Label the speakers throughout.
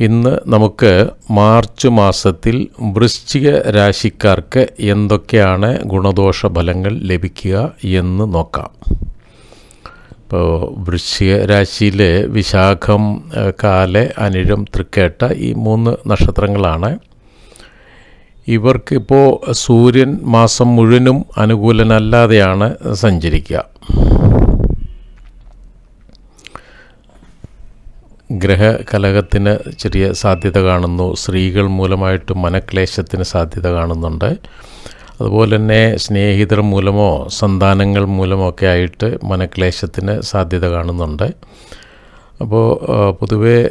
Speaker 1: ഇന്ന് നമുക്ക് മാർച്ച് മാസത്തിൽ വൃശ്ചിക രാശിക്കാർക്ക് എന്തൊക്കെയാണ് ഗുണദോഷ ഫലങ്ങൾ ലഭിക്കുക എന്ന് നോക്കാം. ഇപ്പോൾ വൃശ്ചിക രാശിയിൽ വിശാഖം കാല അനിഴം തൃക്കേട്ട ഈ മൂന്ന് നക്ഷത്രങ്ങളാണ്. ഇവർക്കിപ്പോൾ സൂര്യൻ മാസം മുഴുവനും അനുകൂലനല്ലാതെയാണ് സഞ്ചരിക്കുക. ഗ്രഹകലഹത്തിന് ചെറിയ സാധ്യത കാണുന്നു. സ്ത്രീകൾ മൂലമായിട്ട് മനക്ലേശത്തിന് സാധ്യത കാണുന്നുണ്ട്. അതുപോലെ തന്നെ സ്നേഹിതർ മൂലമോ സന്താനങ്ങൾ മൂലമോ ഒക്കെ ആയിട്ട് മനക്ലേശത്തിന് സാധ്യത കാണുന്നുണ്ട്. അപ്പോൾ പൊതുവേ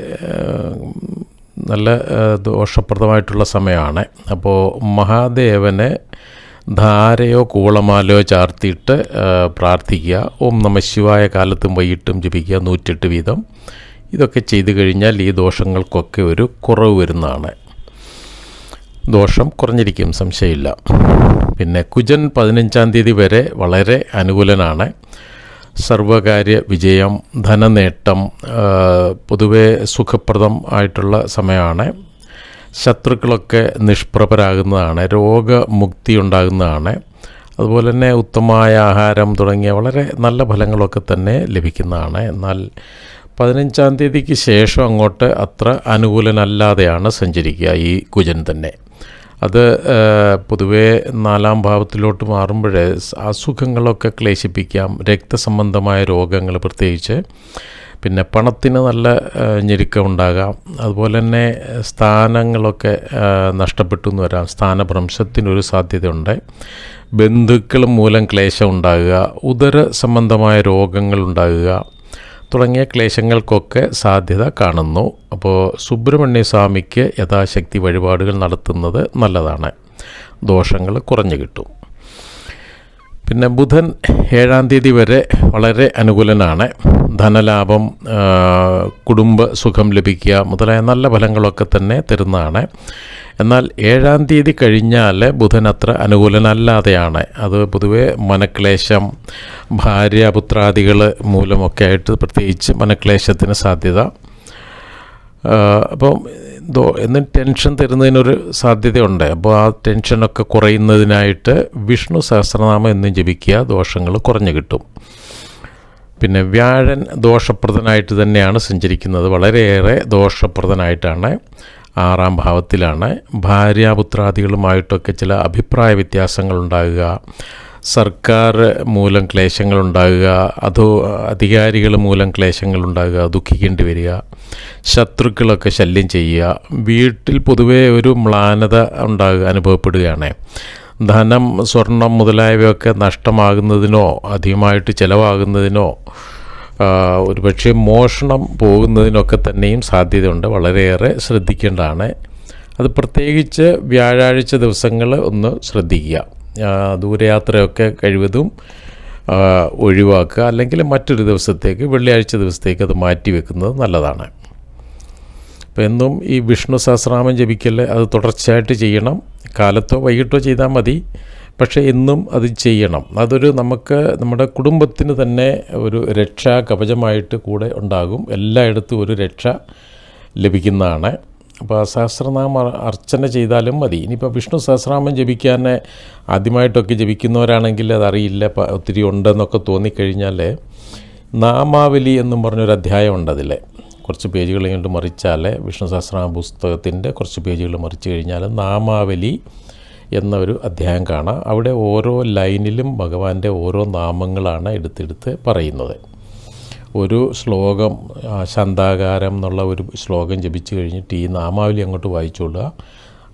Speaker 1: നല്ല ദോഷപ്രദമായിട്ടുള്ള സമയമാണ്. അപ്പോൾ മഹാദേവനെ ധാരയോ കൂളമാലയോ ചാർത്തിയിട്ട് പ്രാർത്ഥിക്കുക. ഓം നമ ശിവായ കാലത്തും വൈകിട്ടും ജപിക്കുക നൂറ്റെട്ട് വീതം. ഇതൊക്കെ ചെയ്തു കഴിഞ്ഞാൽ ഈ ദോഷങ്ങൾക്കൊക്കെ ഒരു കുറവ് വരുന്നതാണ്. ദോഷം കുറഞ്ഞിരിക്കും സംശയമില്ല. പിന്നെ കുജൻ പതിനഞ്ചാം തീയതി വരെ വളരെ അനുകൂലനാണ്. സർവകാര്യ വിജയം ധനനേട്ടം പൊതുവെ സുഖപ്രദം ആയിട്ടുള്ള സമയമാണ്. ശത്രുക്കളൊക്കെ നിഷ്പ്രഭരാകുന്നതാണ് രോഗമുക്തി ഉണ്ടാകുന്നതാണ്. അതുപോലെ തന്നെ ഉത്തമമായ ആഹാരം തുടങ്ങിയ വളരെ നല്ല ഫലങ്ങളൊക്കെ തന്നെ ലഭിക്കുന്നതാണ്. എന്നാൽ പതിനഞ്ചാം തീയതിക്ക് ശേഷം അങ്ങോട്ട് അത്ര അനുകൂലനല്ലാതെയാണ് സഞ്ചരിക്കുക ഈ കുജൻ തന്നെ. അത് പൊതുവേ നാലാം ഭാവത്തിലോട്ട് മാറുമ്പോഴേ അസുഖങ്ങളൊക്കെ ക്ലേശിപ്പിക്കാം രക്തസംബന്ധമായ രോഗങ്ങൾ പ്രത്യേകിച്ച് പിന്നെ പണത്തിന് നല്ല ഞെരുക്കമുണ്ടാകാം അതുപോലെ തന്നെ സ്ഥാനങ്ങളൊക്കെ നഷ്ടപ്പെട്ടു എന്ന് വരാം. സ്ഥാനഭ്രംശത്തിനൊരു സാധ്യതയുണ്ട്. ബന്ധുക്കൾ മൂലം ക്ലേശം ഉണ്ടാകുക ഉദര സംബന്ധമായ രോഗങ്ങൾ ഉണ്ടാകുക തുടങ്ങിയ ക്ലേശങ്ങൾക്കൊക്കെ സാധ്യത കാണുന്നു. അപ്പോൾ സുബ്രഹ്മണ്യ സ്വാമിക്ക് യഥാശക്തി വഴിപാടുകൾ നടത്തുന്നത് നല്ലതാണ്. ദോഷങ്ങൾ കുറഞ്ഞു കിട്ടും. പിന്നെ ബുധൻ ഏഴാം തീയതി വരെ വളരെ അനുകൂലനാണ്. ധനലാഭം കുടുംബ സുഖം ലഭിക്കുക മുതലായ നല്ല ഫലങ്ങളൊക്കെ തന്നെ തരുന്നതാണ്. എന്നാൽ ഏഴാം തീയതി കഴിഞ്ഞാൽ ബുധൻ അത്ര അനുകൂലനല്ലാതെയാണ്. അത് പൊതുവെ മനക്ലേശം ഭാര്യ പുത്രാദികൾ മൂലമൊക്കെ ആയിട്ട് പ്രത്യേകിച്ച് മനക്ലേശത്തിന് സാധ്യത. അപ്പോൾ എന്തോ എന്നും ടെൻഷൻ തരുന്നതിനൊരു സാധ്യതയുണ്ട്. അപ്പോൾ ആ ടെൻഷനൊക്കെ കുറയുന്നതിനായിട്ട് വിഷ്ണു സഹസ്രനാമം എന്നും ജപിക്കുക ദോഷങ്ങൾ കുറഞ്ഞു കിട്ടും. പിന്നെ വ്യാഴൻ ദോഷപ്രദനായിട്ട് തന്നെയാണ് സഞ്ചരിക്കുന്നത്. വളരെയേറെ ദോഷപ്രദനായിട്ടാണ് ആറാം ഭാവത്തിലാണ്. ഭാര്യാപുത്രാദികളുമായിട്ടൊക്കെ ചില അഭിപ്രായ വ്യത്യാസങ്ങൾ ഉണ്ടാകുക സർക്കാർ മൂലം ക്ലേശങ്ങൾ ഉണ്ടാകുക അതോ അധികാരികൾ മൂലം ക്ലേശങ്ങൾ ഉണ്ടാകുക ദുഃഖിക്കേണ്ടി വരിക ശത്രുക്കളൊക്കെ ശല്യം ചെയ്യുക വീട്ടിൽ പൊതുവേ ഒരു മ്ലാനത ഉണ്ടാകുക അനുഭവപ്പെടുകയാണ്. ധനം സ്വർണം മുതലായവയൊക്കെ നഷ്ടമാകുന്നതിനോ അധികമായിട്ട് ചിലവാകുന്നതിനോ ഒരുപക്ഷെ മോഷണം പോകുന്നതിനൊക്കെ തന്നെയും സാധ്യതയുണ്ട്. വളരെയേറെ ശ്രദ്ധിക്കേണ്ടതാണ്. അത് പ്രത്യേകിച്ച് വ്യാഴാഴ്ച ദിവസങ്ങൾ ഒന്ന് ശ്രദ്ധിക്കുക. ദൂരയാത്രയൊക്കെ കഴിവതും ഒഴിവാക്കുക. അല്ലെങ്കിൽ മറ്റൊരു ദിവസത്തേക്ക് വെള്ളിയാഴ്ച ദിവസത്തേക്ക് അത് മാറ്റി വെക്കുന്നത് നല്ലതാണ്. അപ്പോൾ എന്നും ഈ വിഷ്ണു സഹസ്രനാമം ജപിക്കൽ അത് തുടർച്ചയായിട്ട് ചെയ്യണം. കാലത്തോ വൈകിട്ടോ ചെയ്താൽ മതി. പക്ഷേ എന്നും അത് ചെയ്യണം. അതൊരു നമുക്ക് നമ്മുടെ കുടുംബത്തിന് തന്നെ ഒരു രക്ഷാ കവചമായിട്ട് കൂടെ ഉണ്ടാകും. എല്ലായിടത്തും ഒരു രക്ഷ ലഭിക്കുന്നതാണ്. അപ്പോൾ സഹസ്രനാമ അർച്ചന ചെയ്താലും മതി. ഇനിയിപ്പോൾ വിഷ്ണു സഹസ്രനാമം ജപിക്കാൻ ആദ്യമായിട്ടൊക്കെ ജപിക്കുന്നവരാണെങ്കിൽ അതറിയില്ല ഒത്തിരി ഉണ്ടെന്നൊക്കെ തോന്നിക്കഴിഞ്ഞാൽ നാമാവലി എന്നും പറഞ്ഞൊരു അധ്യായം ഉണ്ട് അതിൽ കുറച്ച് പേജുകൾ ഇങ്ങോട്ട് മറിച്ചാൽ വിഷ്ണു സഹസ്രനാമ പുസ്തകത്തിന്റെ കുറച്ച് പേജുകൾ മറിച്ച് കഴിഞ്ഞാൽ നാമാവലി എന്ന ഒരു അധ്യായം കാണാം. അവിടെ ഓരോ ലൈനിലും ഭഗവാന്റെ ഓരോ നാമങ്ങളാണ് എടുത്തെടുത്ത് പറയുന്നത്. ഒരു ശ്ലോകം ശാന്താകാരം എന്നുള്ള ഒരു ശ്ലോകം ജപിച്ചു കഴിഞ്ഞിട്ട് ഈ നാമാവലി അങ്ങോട്ട് വായിച്ചുകൊള്ളുക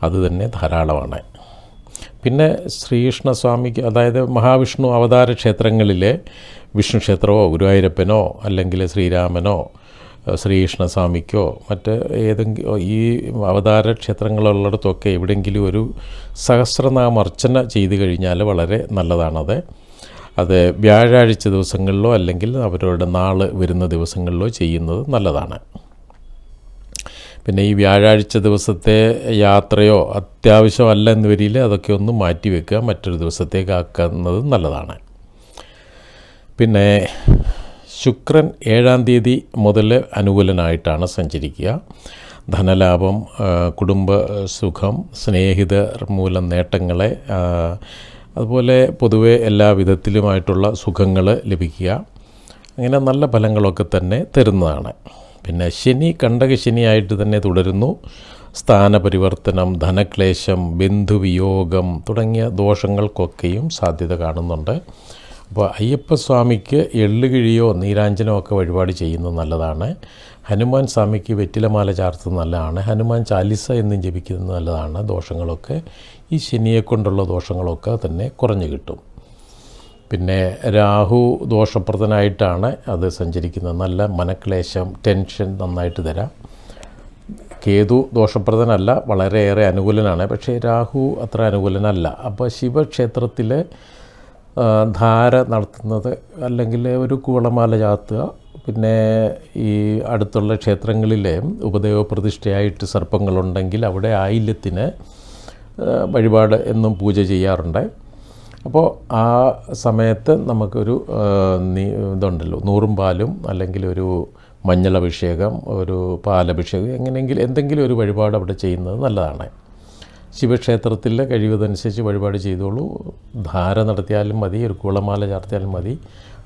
Speaker 1: അത് തന്നെ ധാരാളമാണ്. പിന്നെ ശ്രീകൃഷ്ണസ്വാമിക്ക് അതായത് മഹാവിഷ്ണു അവതാര ക്ഷേത്രങ്ങളിലെ വിഷ്ണു ക്ഷേത്രമോ ഗുരുവായൂരപ്പനോ അല്ലെങ്കിൽ ശ്രീരാമനോ ശ്രീകൃഷ്ണസ്വാമിക്കോ മറ്റ് ഏതെങ്കിലും ഈ അവതാര ക്ഷേത്രങ്ങളുള്ളിടത്തൊക്കെ എവിടെയെങ്കിലും ഒരു സഹസ്രനാമർച്ചന ചെയ്തു കഴിഞ്ഞാൽ വളരെ നല്ലതാണത്. അത് വ്യാഴാഴ്ച ദിവസങ്ങളിലോ അല്ലെങ്കിൽ അവരുടെ നാൾ വരുന്ന ദിവസങ്ങളിലോ ചെയ്യുന്നത് നല്ലതാണ്. പിന്നെ ഈ വ്യാഴാഴ്ച ദിവസത്തെ യാത്രയോ അത്യാവശ്യമല്ല എന്ന് വരിയിൽ അതൊക്കെ ഒന്ന് മാറ്റി വെക്കുക മറ്റൊരു ദിവസത്തേക്ക് ആക്കുന്നത് നല്ലതാണ്. പിന്നെ ശുക്രൻ ഏഴാം തീയതി മുതൽ അനുകൂലനായിട്ടാണ് സഞ്ചരിക്കുക. ധനലാഭം കുടുംബ സുഖം സ്നേഹിതർ മൂലം നേട്ടങ്ങളെ അതുപോലെ പൊതുവെ എല്ലാ വിധത്തിലുമായിട്ടുള്ള സുഖങ്ങൾ ലഭിക്കുക. അങ്ങനെ നല്ല ഫലങ്ങളൊക്കെ തന്നെ തരുന്നതാണ്. പിന്നെ ശനി കണ്ടകശനിയായിട്ട് തന്നെ തുടരുന്നു. സ്ഥാനപരിവർത്തനം ധനക്ലേശം ബന്ധുവിയോഗം തുടങ്ങിയ ദോഷങ്ങൾക്കൊക്കെയും സാധ്യത കാണുന്നുണ്ട്. അപ്പോൾ അയ്യപ്പസ്വാമിക്ക് എള്ളുകിഴിയോ നീരാഞ്ജനോ ഒക്കെ വഴിപാട് ചെയ്യുന്നത് നല്ലതാണ്. ഹനുമാൻ സ്വാമിക്ക് വെറ്റിലമാല ചാർത്തുന്നത് നല്ലതാണ്. ഹനുമാൻ ചാലിസ എന്നും ജപിക്കുന്നത് നല്ലതാണ്. ദോഷങ്ങളൊക്കെ ഈ ശനിയെ കൊണ്ടുള്ള ദോഷങ്ങളൊക്കെ തന്നെ കുറഞ്ഞു കിട്ടും. പിന്നെ രാഹു ദോഷപ്രദനായിട്ടാണ് അത് സഞ്ചരിക്കുന്നത്. നല്ല മനക്ലേശം ടെൻഷൻ നന്നായിട്ട് തരാം. കേതു ദോഷപ്രദനല്ല വളരെയേറെ അനുകൂലനാണ്. പക്ഷേ രാഹു അത്ര അനുകൂലനല്ല. അപ്പോൾ ശിവക്ഷേത്രത്തിൽ ധാര നടത്തുന്നത് അല്ലെങ്കിൽ ഒരു കൂളമാല ചാത്തുക പിന്നെ ഈ അടുത്തുള്ള ക്ഷേത്രങ്ങളിലെ ഉപദേവ പ്രതിഷ്ഠയായിട്ട് സർപ്പങ്ങളുണ്ടെങ്കിൽ അവിടെ ആയില്യത്തിന് വഴിപാട് എന്നും പൂജ ചെയ്യാറുണ്ട്. അപ്പോൾ ആ സമയത്ത് നമുക്കൊരു ഇതുണ്ടല്ലോ നൂറും പാലും അല്ലെങ്കിൽ ഒരു മഞ്ഞളഭിഷേകം ഒരു പാലഭിഷേകം എങ്ങനെയെങ്കിലും എന്തെങ്കിലും ഒരു വഴിപാട് അവിടെ ചെയ്യുന്നത് നല്ലതാണ്. ശിവക്ഷേത്രത്തിൽ കഴിവതനുസരിച്ച് വഴിപാട് ചെയ്തോളൂ. ധാര നടത്തിയാലും മതി ഒരു കുളമാല ചാർത്തിയാലും മതി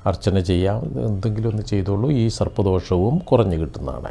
Speaker 1: അർച്ചന ചെയ്യാം എന്തെങ്കിലും ഒന്ന് ചെയ്തോളൂ. ഈ സർപ്പദോഷവും കുറഞ്ഞു കിട്ടുന്നതാണ്.